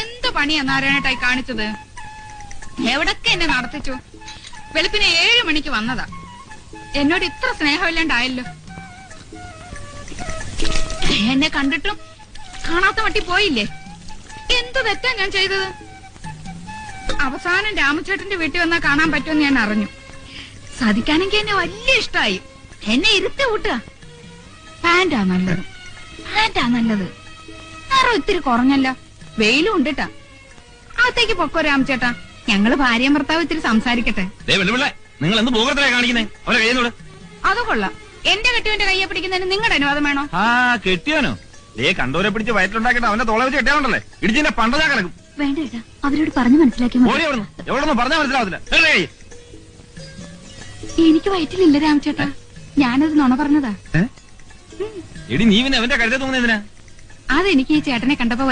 എന്ത് പണിയാ നാരായണേട്ടായി കാണിച്ചത്? എവിടൊക്കെ എന്നെ നടത്തിച്ചു? വെളുപ്പിന് ഏഴു മണിക്ക് വന്നതാ. എന്നോട് ഇത്ര സ്നേഹമില്ലാണ്ടായല്ലോ. എന്നെ കണ്ടിട്ടും കാണാത്ത വട്ടി പോയില്ലേ? എന്ത് തെറ്റാ ഞാൻ ചെയ്തത്? അവസാനം രാമചേട്ടന്റെ വീട്ടിൽ വന്നാ കാണാൻ പറ്റുമെന്ന് ഞാൻ അറിഞ്ഞു. സാധിക്കാനെങ്കിൽ എന്നെ വലിയ ഇഷ്ടമായി എന്നെ ഇരുത്തി കൂട്ടുക പാന്റാ നല്ലത്. പാന്റാ നല്ലത്. നിറം ഇത്തിരി കുറഞ്ഞല്ലോ. വെയിലും ഉണ്ടിട്ടാ അകത്തേക്ക് പൊക്കോ രാമചേട്ടാ. ഞങ്ങൾ ഭാര്യയും ഭർത്താവ് ഇത്തിരി സംസാരിക്കട്ടെ. നിങ്ങൾ എന്ത് ഭൂകൃതരായി കാണിക്കുന്നേ? അവരെ അത് കൊള്ളാം. എന്റെ കെട്ടിയോന്റെ കയ്യെ പിടിക്കുന്നതിന് നിങ്ങളുടെ അനുവാദം വേണോ? ആ കെട്ടിയോനോ? ഏ കണ്ടോരെ പിടിച്ച് വയറ്റിലുണ്ടാക്കിട്ട് അവന്റെ തോളെ വെച്ച് കെട്ടിയാണല്ലേ ഇടിച്ചിന്റെ പണ്ടതാ കിടക്കും. വേണ്ട ഏട്ടാ അവരോട് പറഞ്ഞു മനസ്സിലാക്കി പറഞ്ഞ എവിടുന്ന് മനസ്സിലാവത്തില്ല? എനിക്ക് വയറ്റിലില്ല രാമചേട്ടാ. ഞാനത് നുണ പറഞ്ഞതാ. എടി നീ പിന്നെ അവന്റെ കഴുത്തെ തൂങ്ങുന്നതിനാ അതെനിക്ക് ഈ ചേട്ടനെ കണ്ടപ്പോ